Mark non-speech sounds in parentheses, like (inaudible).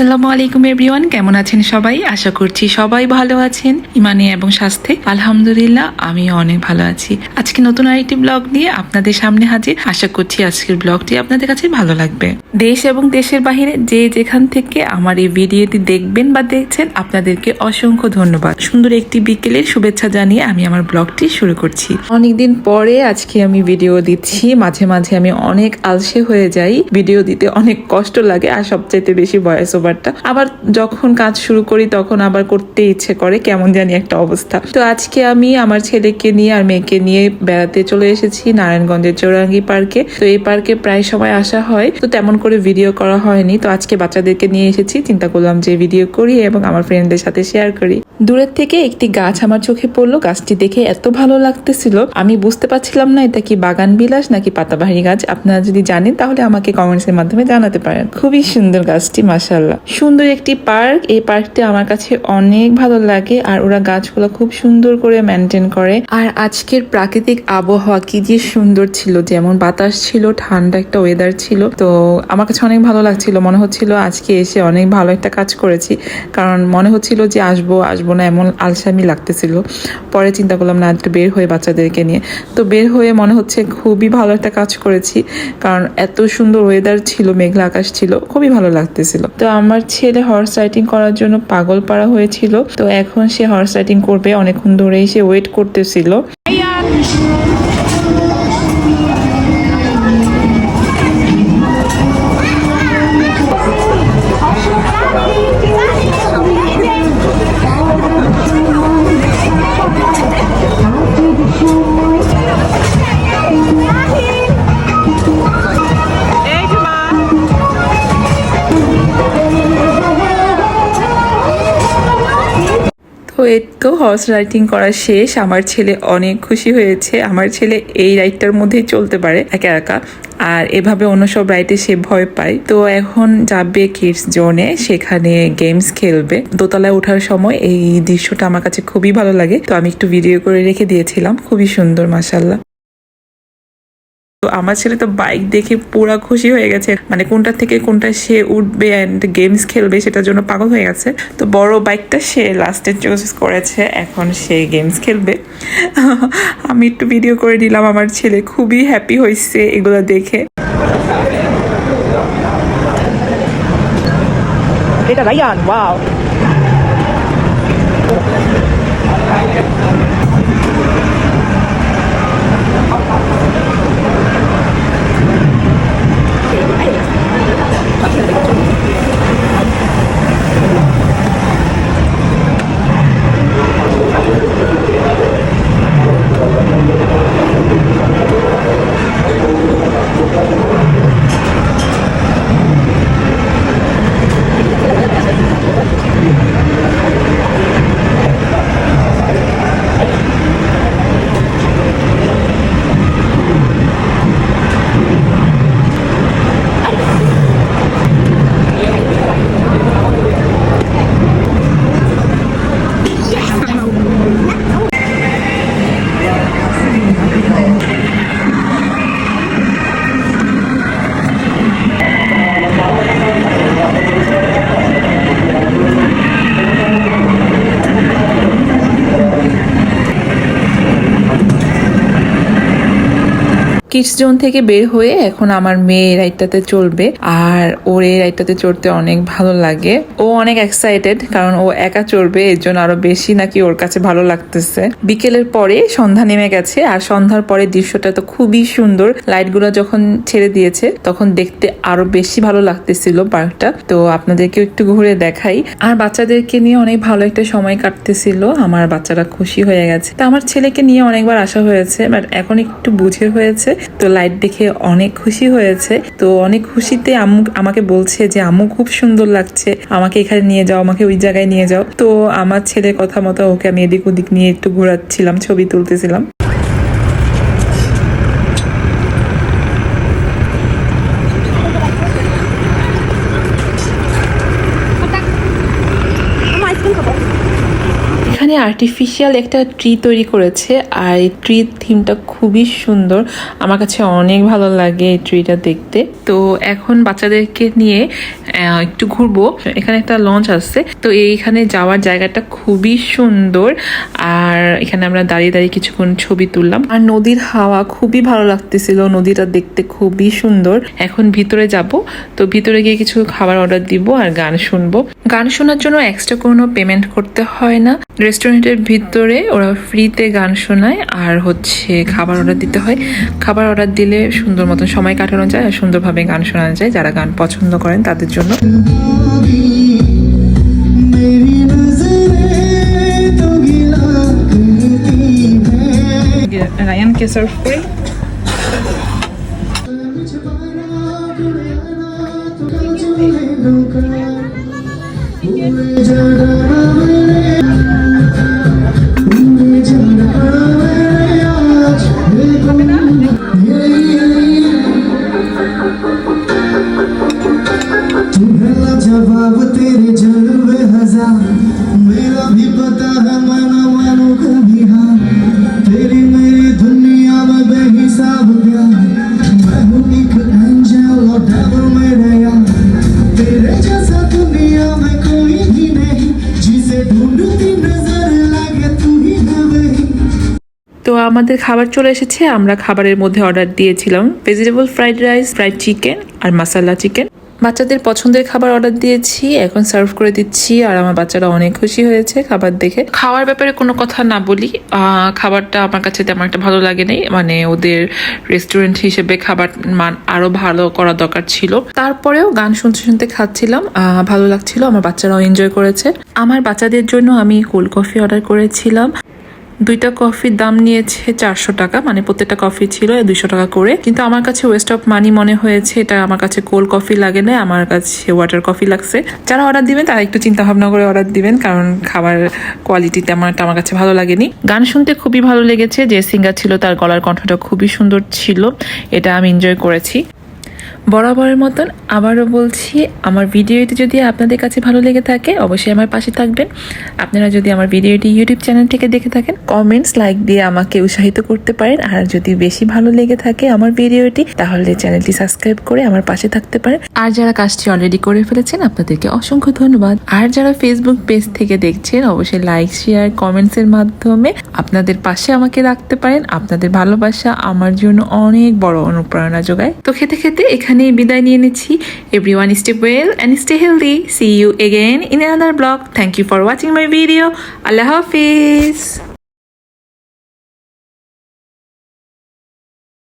আসসালামু আলাইকুম এভরিওয়ান কেমন আছেন সবাই? আশা করছি সবাই ভালো আছেন, ইমানে এবং স্বাস্থ্যে। আলহামদুলিল্লাহ আমি অনেক ভালো আছি। আজকে নতুন আরেকটি ব্লগ নিয়ে আপনাদের সামনে হাজির। আশা করছি আজকের ব্লগটি আপনাদের কাছে ভালো লাগবে। দেশ এবং দেশের বাহিরে যে যেখান থেকে আমার এই ভিডিওটি দেখবেন বা দেখছেন, আপনাদেরকে অসংখ্য ধন্যবাদ। সুন্দর একটি বিকেলের শুভেচ্ছা জানিয়ে আমি আমার ব্লগটি শুরু করছি। অনেকদিন পরে আজকে আমি ভিডিও দিচ্ছি। মাঝে মাঝে আমি অনেক আলসে হয়ে যাই। ভিডিও দিতে অনেক কষ্ট লাগে আর সবচাইতে বেশি ভয়েস ওভারটা আবার যখন কাজ শুরু করি, তখন আবার করতে ইচ্ছে করে কেমন জানি একটা অবস্থা। তো আজকে আমি আমার ছেলেকে নিয়ে আর মেয়েকে নিয়ে বেড়াতে চলে এসেছি নারায়ণগঞ্জের চৌরাঙ্গি পার্কে। তো এই পার্কে প্রায় সময় আসা হয়। তো তেমন করে ভিডিও করা হয়নি। তো আজকে বাচ্চাদেরকে নিয়ে এসেছি। চিন্তা করলাম যে ভিডিও করি এবং আমার ফ্রেন্ডদের সাথে শেয়ার করি। দূরের থেকে একটি গাছ আমার চোখে পড়ল। গাছটি দেখে এত ভালো লাগতেছিল, আমি বুঝতে পারছিলাম না এটা কি বাগান বিলাস নাকি পাতাবাহারি গাছ। আপনারা যদি জানেন তাহলে আমাকে কমেন্টস এর মাধ্যমে জানাতে পারেন। খুবই সুন্দর গাছটি মাসাল্লাহ সুন্দর একটি পার্ক, এই পার্কটি আমার কাছে অনেক ভালো লাগে আর ওরা গাছগুলো খুব সুন্দর করে মেনটেন করে। আর আজকের প্রাকৃতিক আবহাওয়া কি যে সুন্দর ছিল, যেমন বাতাস ছিল, ঠান্ডা একটা ওয়েদার ছিল। তো আমার কাছে অনেক ভালো লাগছিল, মনে হচ্ছিল আজকে এসে অনেক ভালো একটা কাজ করেছি। কারণ মনে হচ্ছিল যে আসব আসব না এমন আলসামি লাগতেছিল। পরে চিন্তা করলাম, না, একটু বের হয়ে বাচ্চাদেরকে নিয়ে। তো বের হয়ে মনে হচ্ছে খুবই ভালো একটা কাজ করেছি, কারণ এত সুন্দর ওয়েদার ছিল, মেঘলা আকাশ ছিল, খুবই ভালো লাগতেছিল। তো আমার ছেলে হর্স রাইডিং করার জন্য পাগল পাড়া হয়েছিল, তো এখন সে হর্স রাইডিং করবে, অনেকক্ষণ ধরেই সে ওয়েট করতেছিল। এ তো হর্স রাইটিং করা শেষ। আমার ছেলে অনেক খুশি হয়েছে। আমার ছেলে এই রাইডটার মধ্যেই চলতে পারে একা একা। আর এভাবে অন্য সব রাইটে সে ভয় পায়। তো এখন যাবে কিডস জোনে সেখানে গেমস খেলবে। দোতলায় ওঠার সময় এই দৃশ্যটা আমার কাছে খুবই ভালো লাগে। তো আমি একটু ভিডিও করে রেখে দিয়েছিলাম। খুবই সুন্দর মাসাল্লাহ তো আমার ছেলে তো বাইক দেখে পুরা খুশি হয়ে গেছে। মানে কোনটা থেকে কোনটা সে উঠবে অ্যান্ড গেমস খেলবে সেটার জন্য পাগল হয়ে গেছে। তো বড় বাইকটা সে লাস্টে চুজ করেছে। এখন সে গেমস খেলবে। (laughs) আমি একটু ভিডিও করে দিলাম আমার ছেলে খুবই হ্যাপি হয়েছে এগুলো দেখে। এটা রায়ান ওয়াও কিডস জোন থেকে বের হয়ে এখন আমার মেয়ে রাইডটাতে চলবে আর ওর এই রাইডটাতে চড়তে অনেক ভালো লাগে। ও অনেক এক্সাইটেড কারণ ও একা চড়বে, এর জন্য আরও বেশি নাকি ওর কাছে ভালো লাগতেছে। বিকেলের পরে সন্ধ্যা নেমে গেছে, আর সন্ধ্যার পরে দৃশ্যটা তো খুবই সুন্দর। লাইটগুলো যখন ছেড়ে দিয়েছে, তখন দেখতে আরও বেশি ভালো লাগতেছিল পার্কটা। তো আপনাদেরকে একটু ঘুরে দেখাই। আর বাচ্চাদেরকে নিয়ে অনেক ভালো একটা সময় কাটতেছিল। আমার বাচ্চারা খুশি হয়ে গেছে। তো আমার ছেলেকে নিয়ে অনেকবার আসা হয়েছে বাট এখন একটু বুঝে হয়েছে তো লাইট দেখে অনেক খুশি হয়েছে। তো অনেক খুশিতে আম্মু আমাকে বলছে যে, আম্মু, খুব সুন্দর লাগছে। আমাকে এখানে নিয়ে যাও, আমাকে ওই জায়গায় নিয়ে যাও। তো আমার ছেলের কথা মতো ওকে আমি এদিক ওদিক নিয়ে একটু ঘোরাচ্ছিলাম, ছবি তুলতেছিলাম এখানে আর্টিফিশিয়াল একটা ট্রি তৈরি করেছে আর এই ট্রি থিমটা খুবই সুন্দর। আমার কাছে অনেক ভালো লাগে এই ট্রিটা দেখতে। তো এখন বাচ্চাদেরকে নিয়ে একটু ঘুরবো। এখানে একটা লঞ্চ আছে। তো এইখানে যাওয়ার জায়গাটা খুবই সুন্দর। আর এখানে আমরা দাঁড়িয়ে দাঁড়িয়ে কিছুক্ষণ ছবি তুললাম। আর নদীর হাওয়া খুবই ভালো লাগতেছিল। নদীটা দেখতে খুবই সুন্দর। এখন ভিতরে যাব। তো ভিতরে গিয়ে কিছু খাবার অর্ডার দিব আর গান শুনব। গান শোনার জন্য এক্সট্রা কোনো পেমেন্ট করতে হয় না। রেস্টুরেন্টের ভিতরে ওরা ফ্রিতে গান শোনায় আর হচ্ছে খাবার অর্ডার দিতে হয়। খাবার অর্ডার দিলে সুন্দর মতন সময় কাটানো যায় আর সুন্দরভাবে গান শোনানো যায়। যারা গান পছন্দ করেন তাদের জন্য। রায়ান সার্ভ আমাদের খাবার চলে এসেছে। আমরা খাবারের মধ্যে অর্ডার দিয়েছিলাম vegetable fried rice fried chicken আর মাসালা চিকেন বাচ্চাদের পছন্দের খাবার অর্ডার দিয়েছি, এখন সার্ভ করে দিচ্ছি আর আমার বাচ্চারা অনেক খুশি হয়েছে খাবার দেখে। খাওয়ার ব্যাপারে কোনো কথা না বলি খাবারটা আমার কাছে তেমন একটা ভালো লাগে নাই। মানে ওদের রেস্টুরেন্ট হিসেবে খাবার মান আরও ভালো করা দরকার ছিল। তারপরেও গান শুনতে শুনতে খাচ্ছিলাম ভালো লাগছিল, আমার বাচ্চারাও এনজয় করেছে। আমার বাচ্চাদের জন্য আমি কোল্ড কফি অর্ডার করেছিলাম। দুইটা কফির দাম নিয়েছে চারশো টাকা মানে প্রত্যেকটা কফি ছিল দুইশো টাকা করে। কিন্তু আমার কাছে ওয়েস্ট অফ মানি মনে হয়েছে, এটা আমার কাছে কোল্ড কফি লাগে না, আমার কাছে ওয়াটার কফি লাগছে। যারা অর্ডার দিবেন, তারা একটু চিন্তা ভাবনা করে অর্ডার দিবেন, কারণ খাবার কোয়ালিটি তেমন একটা আমার কাছে ভালো লাগেনি। গান শুনতে খুবই ভালো লেগেছে, যে সিঙ্গার ছিল তার গলার কণ্ঠটা খুবই সুন্দর ছিল, এটা আমি এনজয় করেছি। বরাবরের মতন আবারও বলছি, আমার ভিডিওটি যদি আপনাদের কাছে ভালো লেগে থাকে, অবশ্যই আমার পাশে থাকবেন। আপনারা যদি আমার ভিডিওটি ইউটিউব চ্যানেল থেকে দেখে থাকেন কমেন্টস লাইক দিয়ে আমাকে উৎসাহিত করতে পারেন। আর যদি বেশি ভালো লেগে থাকে আমার ভিডিওটি, তাহলে চ্যানেলটি সাবস্ক্রাইব করে আমার পাশে থাকতে পারেন। আর যারা কাজটি অলরেডি করে ফেলেছেন, আপনাদেরকে অসংখ্য ধন্যবাদ। আর যারা ফেসবুক পেজ থেকে দেখছেন, অবশ্যই লাইক শেয়ার কমেন্টসের মাধ্যমে আপনাদের পাশে আমাকে রাখতে পারেন। আপনাদের ভালোবাসা আমার জন্য অনেক বড় অনুপ্রেরণা যোগায়। তো খেতে খেতে এখানেই বিদায় নিয়ে নিচ্ছি। Everyone stay well and stay healthy see you again in another blog thank you for watching my video Allah Hafiz.